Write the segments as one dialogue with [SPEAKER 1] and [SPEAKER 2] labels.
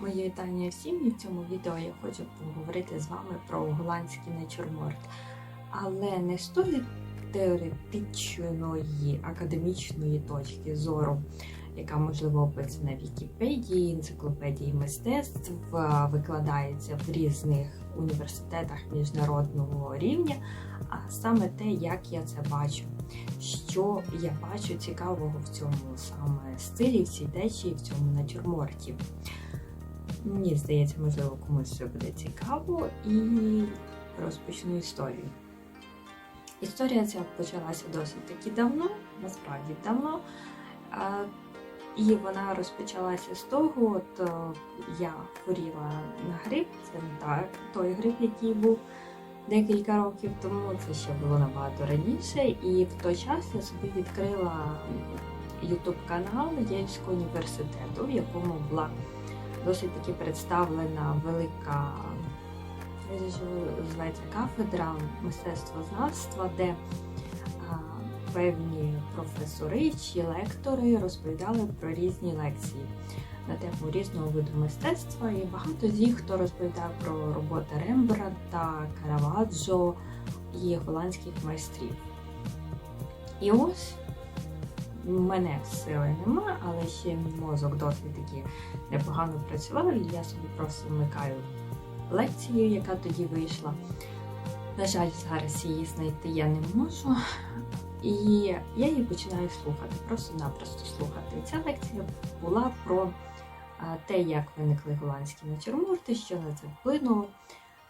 [SPEAKER 1] Мої вітання всім, і в цьому відео я хочу поговорити з вами про голландський натюрморт. Але не з тої теоретичної академічної точки зору, яка можливо описана в Вікіпедії, енциклопедії мистецтв, викладається в різних університетах міжнародного рівня, а саме те, як я це бачу, що я бачу цікавого в цьому саме стилі, в цій течії, в цьому натюрморті. Мені здається, можливо, комусь це буде цікаво і розпочну історію. Історія ця почалася досить таки давно, насправді давно. І вона розпочалася з того, от е, я хворіла на грип, це не той грип, який був декілька років тому, це ще було набагато раніше. І в той час я собі відкрила YouTube канал Єльського університету, в якому була досить таки представлена велика називається кафедра мистецтвознавства, де певні професори чи лектори розповідали про різні лекції на тему різного виду мистецтва. І багато з них, хто розповідав про роботи Рембрандта, Караваджо і голландських майстрів. І ось мене сили нема, але ще мій мозок досить таки непогано працював, і я собі просто вмикаю лекцію, яка тоді вийшла. На жаль, зараз її знайти я не можу. І я її починаю слухати, просто-напросто слухати. Ця лекція була про те, як виникли голландські натюрморти, що на це вплинуло.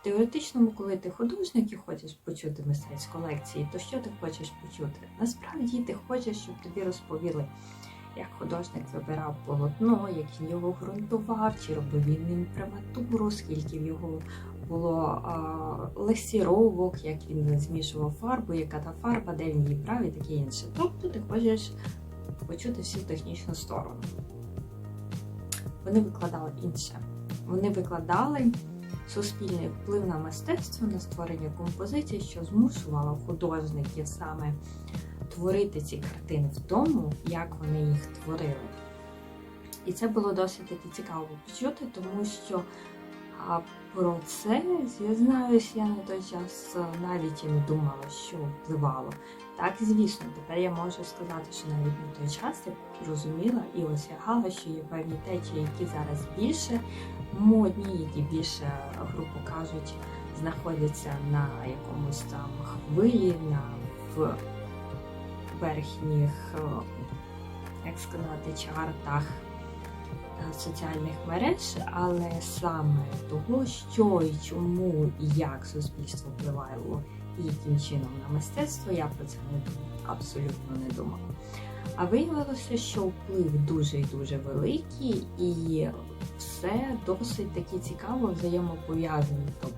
[SPEAKER 1] Теоретично, коли ти художник і хочеш почути мистецьку лекцію, то що ти хочеш почути? Насправді ти хочеш, щоб тобі розповіли, як художник вибирав полотно, як він його ґрунтував, чи робив він ним приматуру, скільки в його було а, лесіровок, як він змішував фарбу, яка та фарба, де він її брав і таке інше. Тобто ти хочеш почути всю технічну сторону. Вони викладали інше. Вони викладали суспільний вплив на мистецтво, на створення композицій, що змушувало художників саме творити ці картини в тому, як вони їх творили. І це було досить цікаво почути, тому що а, про це, зізнаюсь, я на той час навіть і не думала, що впливало. Так, звісно, тепер я можу сказати, що навіть на той час я розуміла і осягала, що є певні течії, які зараз більше модні, які більше, грубо кажуть, знаходяться на якомусь там хвилі, на в верхніх, як сказати, чартах соціальних мереж, але саме того, що і чому і як суспільство впливало і яким чином на мистецтво, я про це не абсолютно не думала. А виявилося, що вплив дуже і дуже великий, і все досить таки цікаво взаємопов'язане. Тобто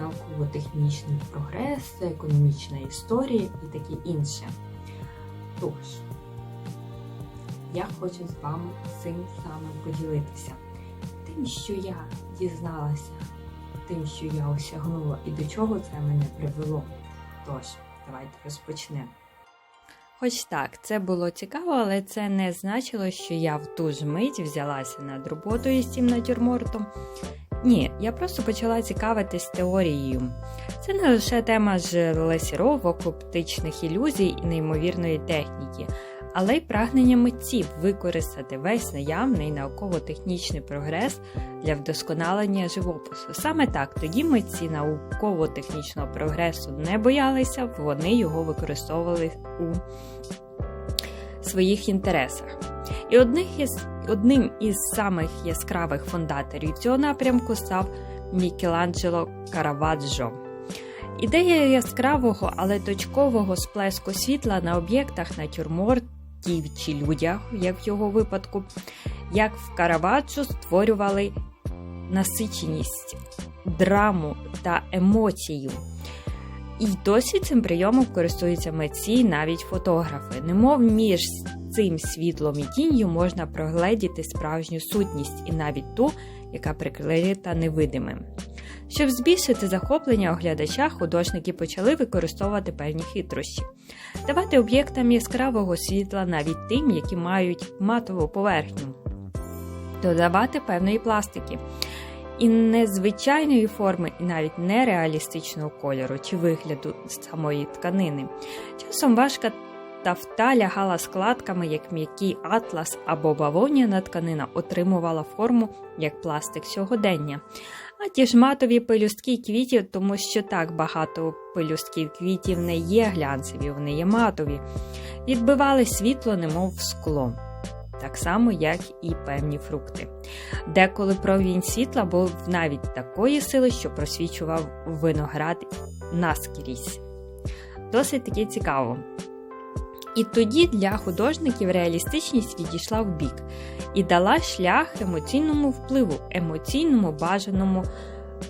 [SPEAKER 1] науково-технічний прогрес, економічна історія і таке інше. Тож, я хочу з вами цим саме поділитися. Тим, що я дізналася, тим, що я осягнула і до чого це мене привело. Тож, давайте розпочнемо. Хоч так, це було цікаво, але це не значило, що я в ту ж мить взялася над роботою з цим натюрмортом. Ні, я просто почала цікавитись теорією. Це не лише тема ж лесіровок, оптичних ілюзій і неймовірної техніки, але й прагнення митців використати весь наявний науково-технічний прогрес для вдосконалення живопису. Саме так тоді митці науково-технічного прогресу не боялися, вони його використовували у своїх інтересах. І одних із, одним із самих яскравих фундаторів цього напрямку став Мікеланджело Караваджо. Ідея яскравого, але точкового сплеску світла на об'єктах натюрмортів чи людях, як в його випадку, як в Караваджо створювали насиченість, драму та емоцію. І досі цим прийомом користуються митці, навіть фотографи, немов між цим світлом і тінню можна прогледіти справжню сутність і навіть ту, яка прикрита невидимим. Щоб збільшити захоплення оглядача, художники почали використовувати певні хитрощі, давати об'єктам яскравого світла навіть тим, які мають матову поверхню. додавати певної пластики. І незвичайної форми, і навіть нереалістичного кольору чи вигляду самої тканини. Часом важка тафта лягала складками, як м'який атлас або бавовняна тканина отримувала форму як пластик сьогодення. А ті ж матові пелюстки квітів, тому що так багато пелюстків квітів не є глянцеві, вони є матові, відбивали світло, немов в скло. Так само, як і певні фрукти. Деколи промінь світла був навіть такої сили, що просвічував виноград наскрізь. Досить таки цікаво. І тоді для художників реалістичність відійшла в бік і дала шлях емоційному впливу, емоційному бажаному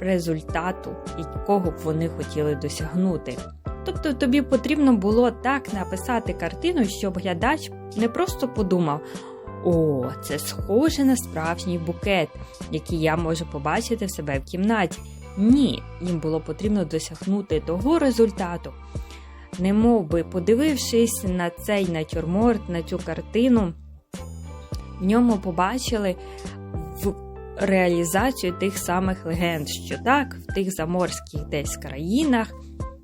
[SPEAKER 1] результату, якого б вони хотіли досягнути. Тобто тобі потрібно було так написати картину, щоб глядач не просто подумав: о, це схоже на справжній букет, який я можу побачити в себе в кімнаті. Ні, їм було потрібно досягнути того результату. Не мов би, подивившись на цей натюрморт, на цю картину, в ньому побачили в реалізацію тих самих легенд, що так, в тих заморських десь країнах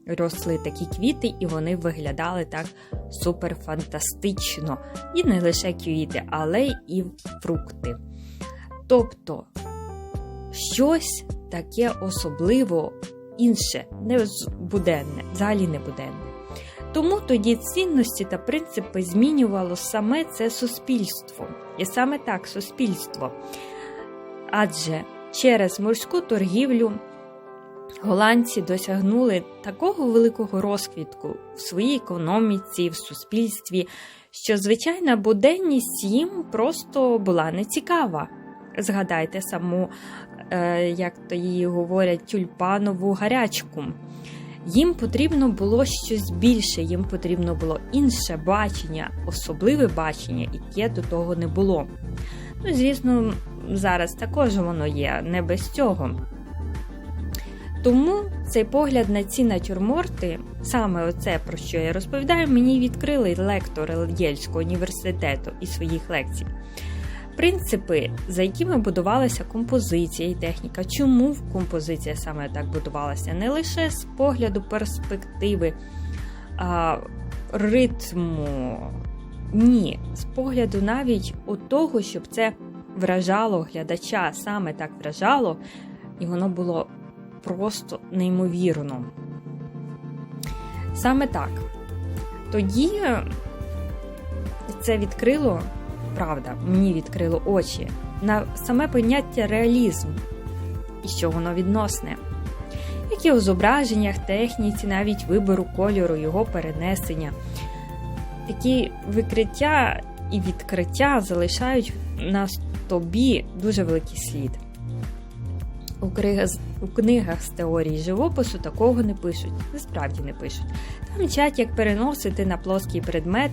[SPEAKER 1] росли такі квіти, і вони виглядали так суперфантастично. І не лише квіти, але і фрукти. Тобто щось таке особливо інше, не буденне, взагалі не буденне. Тому тоді цінності та принципи змінювало саме це суспільство. І саме так суспільство. Адже через морську торгівлю голландці досягнули такого великого розквітку в своїй економіці, в суспільстві, що звичайна буденність їм просто була нецікава. Згадайте саму, е, як то її говорять, тюльпанову гарячку. Їм потрібно було щось більше, їм потрібно було інше бачення, особливе бачення, яке до того не було. Ну, звісно, зараз також воно є, не без цього. Тому цей погляд на ці натюрморти, саме оце, про що я розповідаю, мені відкрили лектори Єльського університету і своїх лекцій. Принципи, за якими будувалася композиція і техніка, чому композиція саме так будувалася, не лише з погляду перспективи, а, ритму, ні, з погляду навіть у того, щоб це вражало глядача, саме так вражало, і воно було просто неймовірно. Саме так. Тоді це відкрило правда, мені відкрило очі на саме поняття реалізм і що воно відносне, які у зображеннях, техніці, навіть вибору кольору, його перенесення. Такі викриття і відкриття залишають на тобі дуже великий слід. У книгах, з теорії живопису такого не пишуть, насправді не пишуть. Там вчать, як переносити на плоский предмет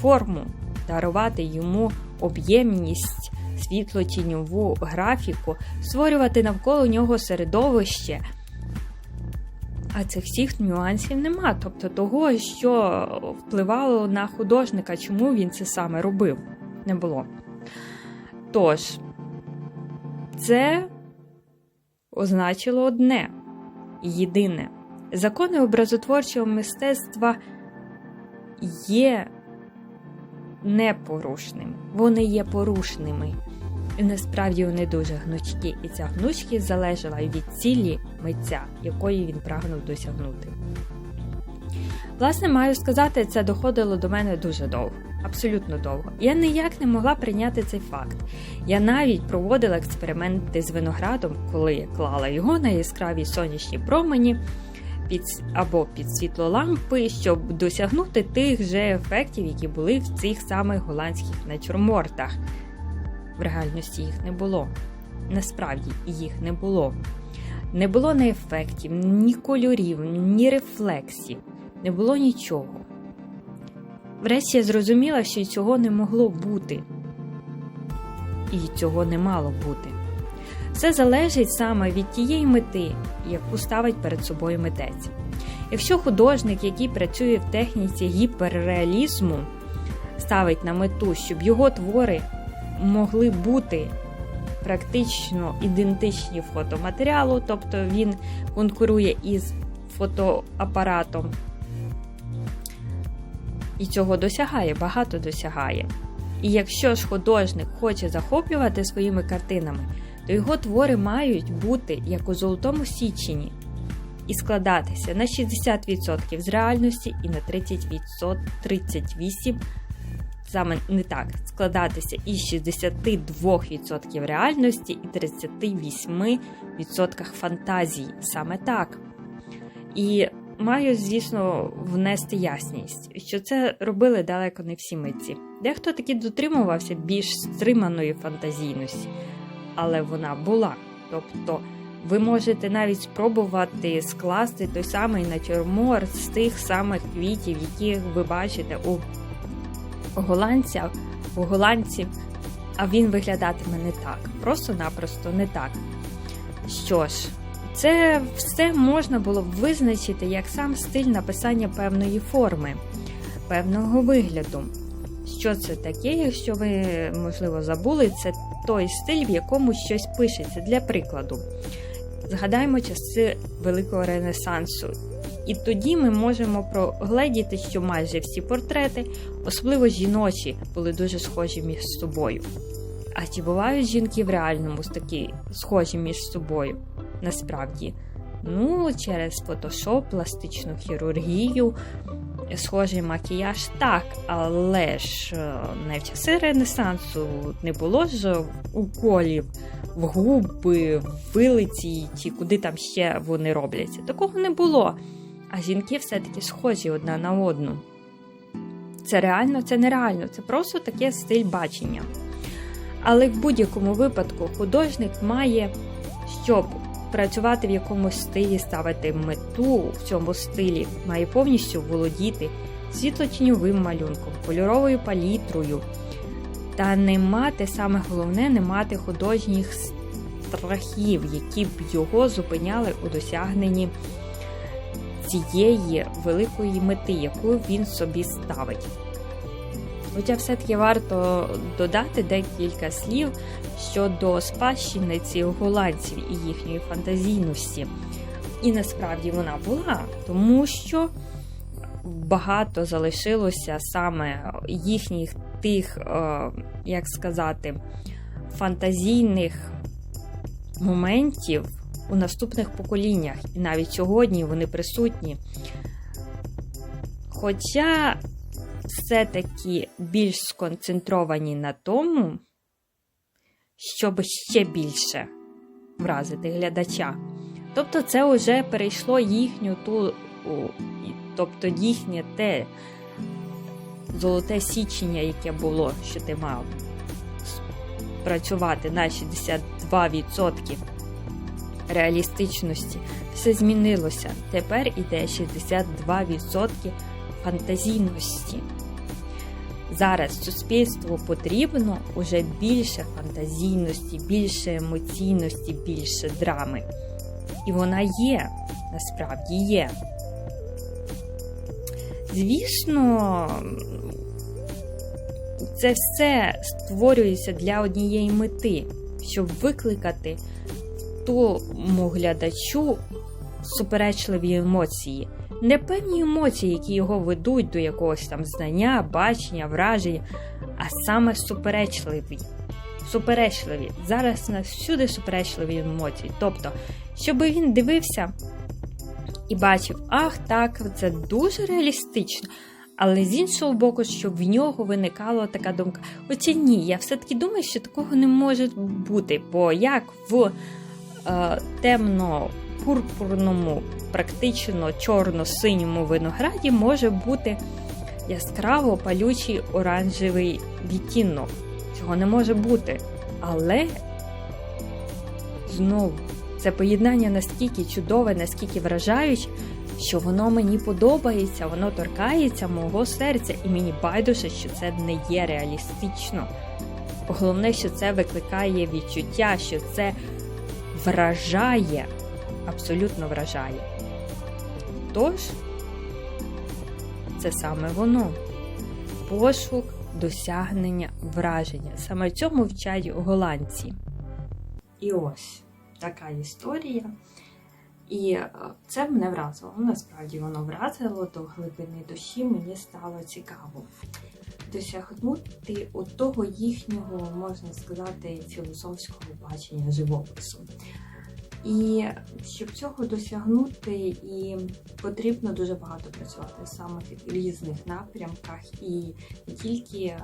[SPEAKER 1] форму, дарувати йому об'ємність, світло-тіньову графіку, створювати навколо нього середовище. А цих всіх нюансів нема. Тобто того, що впливало на художника, чому він це саме робив, не було. Тож, це означило одне єдине. Закони образотворчого мистецтва є непорушним. Вони є порушними. І насправді вони дуже гнучкі, і ця гнучкість залежала від цілі митця, якої він прагнув досягнути. Власне, маю сказати, це доходило до мене дуже довго, абсолютно довго. Я ніяк не могла прийняти цей факт. Я навіть проводила експерименти з виноградом, коли клала його на яскраві сонячні промені під або під світло лампи, щоб досягнути тих же ефектів, які були в цих самих голландських натюрмортах. В реальності їх не було. Насправді їх не було. Не було ні ефектів, ні кольорів, ні рефлексів, не було нічого. Врешті я зрозуміла, що цього не могло бути, і цього не мало бути. Все залежить саме від тієї мети, яку ставить перед собою митець. Якщо художник, який працює в техніці гіперреалізму, ставить на мету, щоб його твори могли бути практично ідентичні фотоматеріалу, тобто він конкурує із фотоапаратом. І цього досягає, багато досягає. І якщо ж художник хоче захоплювати своїми картинами, то його твори мають бути як у золотому січені і складатися на 60% з реальності і на 30%, 38% саме не так, складатися із 62% реальності і 38% фантазії. Саме так. І маю, звісно, внести ясність, що це робили далеко не всі митці. Дехто таки дотримувався більш стриманої фантазійності, але вона була. Тобто ви можете навіть спробувати скласти той самий натюрморт з тих самих квітів, які ви бачите у голландця, у голландців, а він виглядатиме не так. Просто-напросто не так. Що ж, це все можна було б визначити як сам стиль написання певної форми, певного вигляду. Що це таке, якщо ви, можливо, забули, це той стиль, в якому щось пишеться. Для прикладу, згадаємо часи Великого Ренесансу. І тоді ми можемо прогледіти, що майже всі портрети, особливо жіночі, були дуже схожі між собою. А чи бувають жінки в реальному такі схожі між собою? Насправді, ну, через фотошоп, пластичну хірургію, схожий макіяж так, але ж не в часи Ренесансу не було ж уколів в губи, в вилиці чи куди там ще вони робляться. Такого не було. А жінки все-таки схожі одна на одну. Це реально, це нереально, це просто таке стиль бачення. Але в будь-якому випадку художник має, щоб працювати в якомусь стилі, ставити мету в цьому стилі, має повністю володіти світлотіньовим малюнком, кольоровою палітрою. Та не мати, саме головне, не мати художніх страхів, які б його зупиняли у досягненні цієї великої мети, яку він собі ставить. Хоча все-таки варто додати декілька слів щодо спадщини цих голландців і їхньої фантазійності. І насправді вона була, тому що багато залишилося саме їхніх тих, е, як сказати, фантазійних моментів у наступних поколіннях. І навіть сьогодні вони присутні. Хоча все-таки більш сконцентровані на тому, щоб ще більше вразити глядача. Тобто, це вже перейшло їхню ту, тобто їхнє те золоте січення, яке було, що ти мав працювати на 62% реалістичності. Все змінилося. Тепер іде 62% фантазійності. Зараз суспільству потрібно уже більше фантазійності, більше емоційності, більше драми. І вона є, насправді є. Звісно, це все створюється для однієї мети, щоб викликати тому глядачу суперечливі емоції не певні емоції, які його ведуть до якогось там знання, бачення, враження, а саме суперечливі. Суперечливі. Зараз нас всюди суперечливі емоції. Тобто, щоб він дивився і бачив, ах, так, це дуже реалістично. Але з іншого боку, щоб в нього виникала така думка: Хоча ні, я все-таки думаю, що такого не може бути. Бо як в е, темно пурпурному, практично чорно-синьому винограді може бути яскраво палючий оранжевий відтінок. Цього не може бути. Але знову це поєднання настільки чудове, наскільки вражаюче, що воно мені подобається, воно торкається мого серця, і мені байдуже, що це не є реалістично. Головне, що це викликає відчуття, що це вражає абсолютно вражає. Тож, це саме воно. Пошук досягнення враження. Саме цьому вчать голландці. І ось така історія. І е, це мене вразило. Насправді воно вразило до глибини душі, мені стало цікаво досягнути того їхнього, можна сказати, філософського бачення живопису. І щоб цього досягнути, і потрібно дуже багато працювати саме в різних напрямках, і не тільки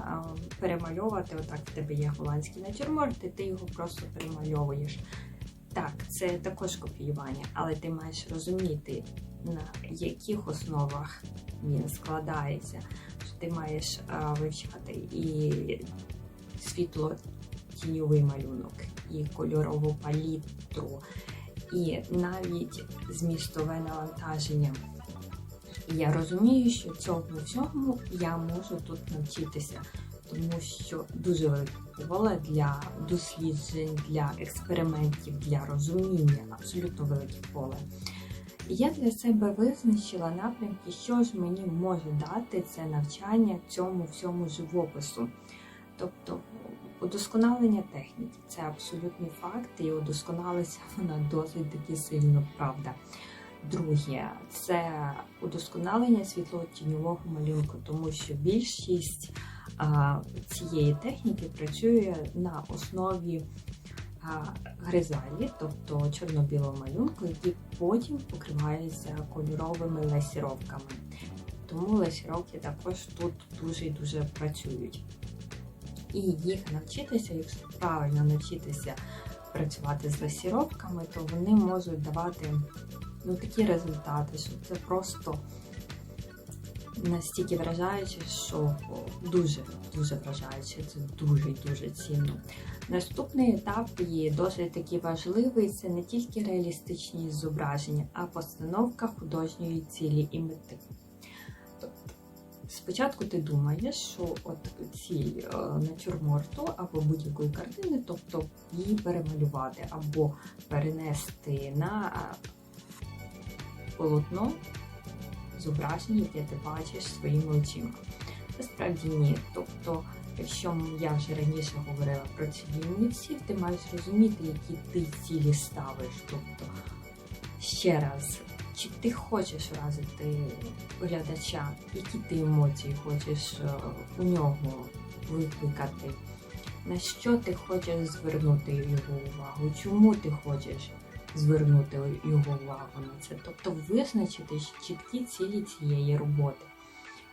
[SPEAKER 1] перемальовувати, отак в тебе є голландський натюрморт, і ти його просто перемальовуєш. Так, це також копіювання, але ти маєш розуміти, на яких основах він складається. Ти маєш вивчати і світло тіньовий малюнок, і кольорову палітру, і навіть змістове навантаження. І я розумію, що цьому всьому я можу тут навчитися, тому що дуже велике поле для досліджень, для експериментів, для розуміння, абсолютно велике поле. Я для себе визначила напрямки, що ж мені може дати це навчання цьому всьому живопису. Тобто удосконалення техніки це абсолютний факт, і удосконалиться вона досить таки сильно, правда. Друге, це удосконалення світло-тіньового малюнку, тому що більшість а, цієї техніки працює на основі а, гризалі, тобто чорно-білого малюнку, який потім покривається кольоровими лесіровками. Тому лесіровки також тут дуже і дуже працюють. І їх навчитися, якщо правильно навчитися працювати з лесіровками, то вони можуть давати ну, такі результати, що це просто настільки вражаюче, що дуже дуже вражаюче, це дуже дуже цінно. Наступний етап є досить таки важливий. Це не тільки реалістичні зображення, а постановка художньої цілі і мети. Спочатку ти думаєш, що от ціль е, натюрморту або будь-якої картини, тобто її перемалювати або перенести на полотно зображення, яке ти бачиш своїми очима. Насправді ні. Тобто, якщо я вже раніше говорила про цілі митців, ти маєш розуміти, які ти цілі ставиш. Тобто, ще раз, чи ти хочеш вразити глядача, які ти емоції хочеш е, у нього викликати, на що ти хочеш звернути його увагу, чому ти хочеш звернути його увагу на це. Тобто визначити чіткі цілі цієї роботи,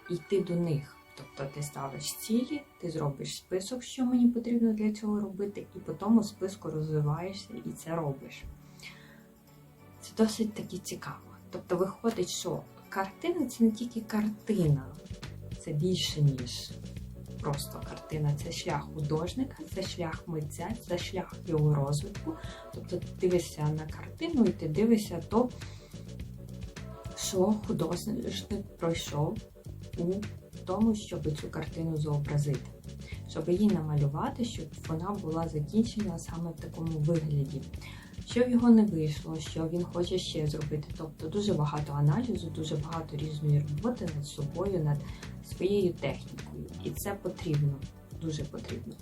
[SPEAKER 1] йти до них. Тобто ти ставиш цілі, ти зробиш список, що мені потрібно для цього робити, і по тому списку розвиваєшся і це робиш. Це досить таки цікаво. Тобто виходить, що картина це не тільки картина, це більше, ніж просто картина. Це шлях художника, це шлях митця, це шлях його розвитку. Тобто ти дивишся на картину і ти дивишся то, що художник пройшов у тому, щоб цю картину зобразити, щоб її намалювати, щоб вона була закінчена саме в такому вигляді. Що в його не вийшло, що він хоче ще зробити. Тобто дуже багато аналізу, дуже багато різної роботи над собою, над своєю технікою. І це потрібно, дуже потрібно.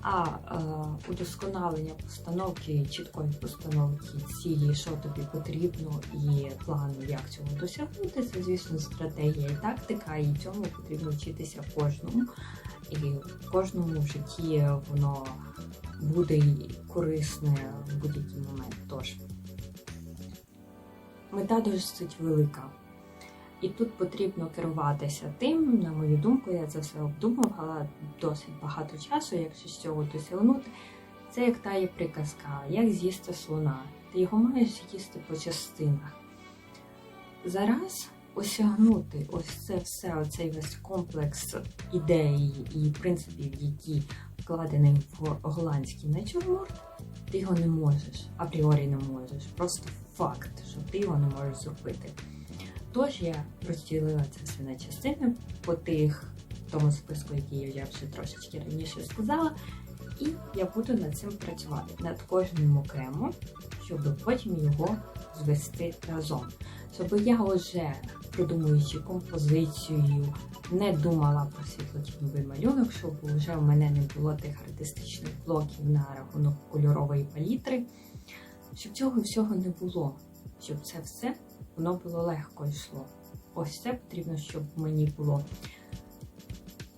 [SPEAKER 1] А е, удосконалення постановки, чіткої постановки цілі, що тобі потрібно, і плану, як цього досягнути, це, звісно, стратегія і тактика, і цьому потрібно вчитися кожному. І кожному в житті воно буде корисне в будь-який момент. Тож мета досить велика. І тут потрібно керуватися тим, на мою думку, я це все обдумувала досить багато часу, якщо з цього досягнути. Це як та є приказка, як з'їсти слона. Ти його маєш з'їсти по частинах. Зараз осягнути ось це все, оцей весь комплекс ідей і принципів, які вкладений в голландський натюрморт, ти його не можеш, апріорі не можеш. Просто факт, що ти його не можеш зробити. Тож я розділила це все на частини по тих тому списку, який я вже трошечки раніше сказала. І я буду над цим працювати над кожним окремо, щоб потім його звести разом. Щоб я вже продумуючи композицію, не думала про світло-тіньовий малюнок, щоб вже в мене не було тих артистичних блоків на рахунок кольорової палітри, щоб цього всього не було, щоб це все воно було легко йшло. Ось це потрібно, щоб мені було.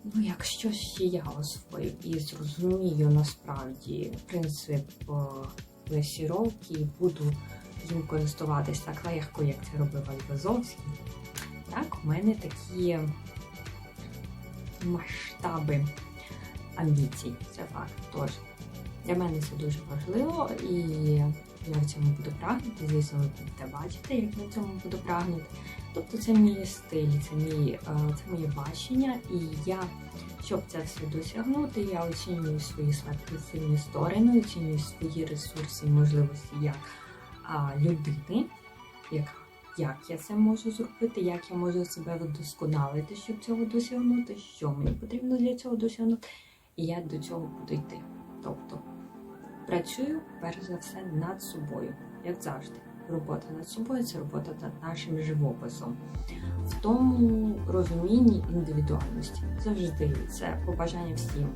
[SPEAKER 1] Ну, якщо ще я освою і зрозумію насправді принцип е, лесіровки і буду їм користуватись так легко, як це робив Айвазовський, так, у мене такі масштаби амбіцій, це факт. Тож, для мене це дуже важливо, і я в цьому буду прагнути. Звісно, ви будете бачити, як я в цьому буду прагнути. Тобто це мій стиль, це, мій, е, це моє бачення, і я, щоб це все досягнути, я оцінюю свої слабкі сильні сторони, оцінюю свої ресурси і можливості як а, людини, як, як я це можу зробити, як я можу себе вдосконалити, щоб цього досягнути, що мені потрібно для цього досягнути, і я до цього буду йти. Тобто працюю перш за все над собою, як завжди. Робота над собою це робота над нашим живописом. В тому розумінні індивідуальності. Завжди це побажання всім.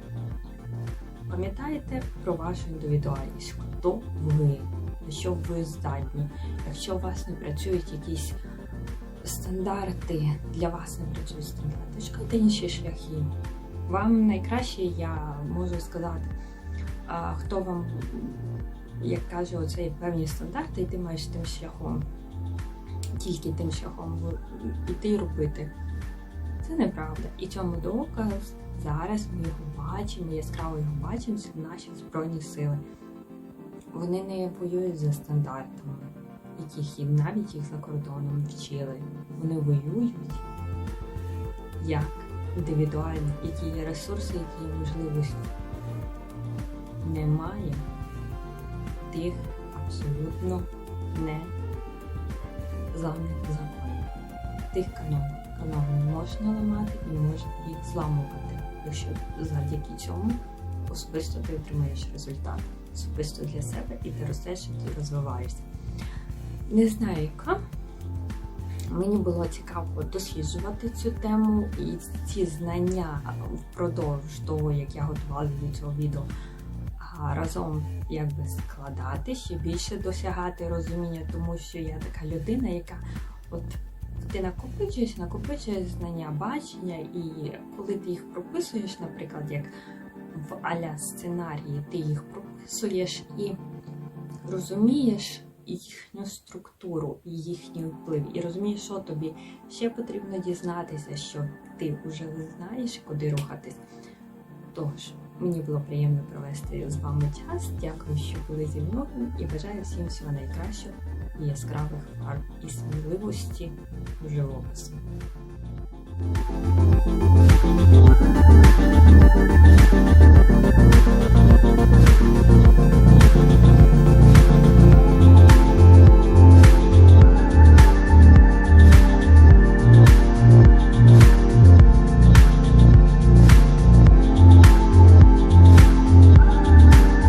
[SPEAKER 1] Пам'ятайте про вашу індивідуальність, хто ви, на що ви здатні. Якщо у вас не працюють якісь стандарти, для вас не працюють стандарти, шукайте інші шляхи. Вам найкраще я можу сказати, хто вам як каже, оцей певні стандарти, і ти маєш тим шляхом, тільки тим шляхом іти і робити. Це неправда. І цьому доказ зараз ми його бачимо, яскраво його бачимо, це наші Збройні сили. Вони не воюють за стандартами, яких і навіть їх за кордоном вчили. Вони воюють як індивідуально, які є ресурси, які є можливості. Немає тих абсолютно не заданих законів. Тих канонів. Канони можна ламати і можна їх зламувати, якщо завдяки цьому особисто ти отримаєш результат. Особисто для себе і ти ростеш, і ти розвиваєшся. Не знаю, яка. Мені було цікаво досліджувати цю тему і ці знання впродовж того, як я готувала до цього відео разом якби складати, ще більше досягати розуміння, тому що я така людина, яка от ти накопичуєш, накопичуєш знання, бачення, і коли ти їх прописуєш, наприклад, як в аля сценарії, ти їх прописуєш і розумієш їхню структуру їхній вплив, і розумієш, що тобі ще потрібно дізнатися, що ти вже знаєш, куди рухатись. Тож. Мені було приємно провести з вами час. Дякую, що були зі мною і бажаю всім всього найкращого і яскравих фарб і сміливості у живописі. Thank you.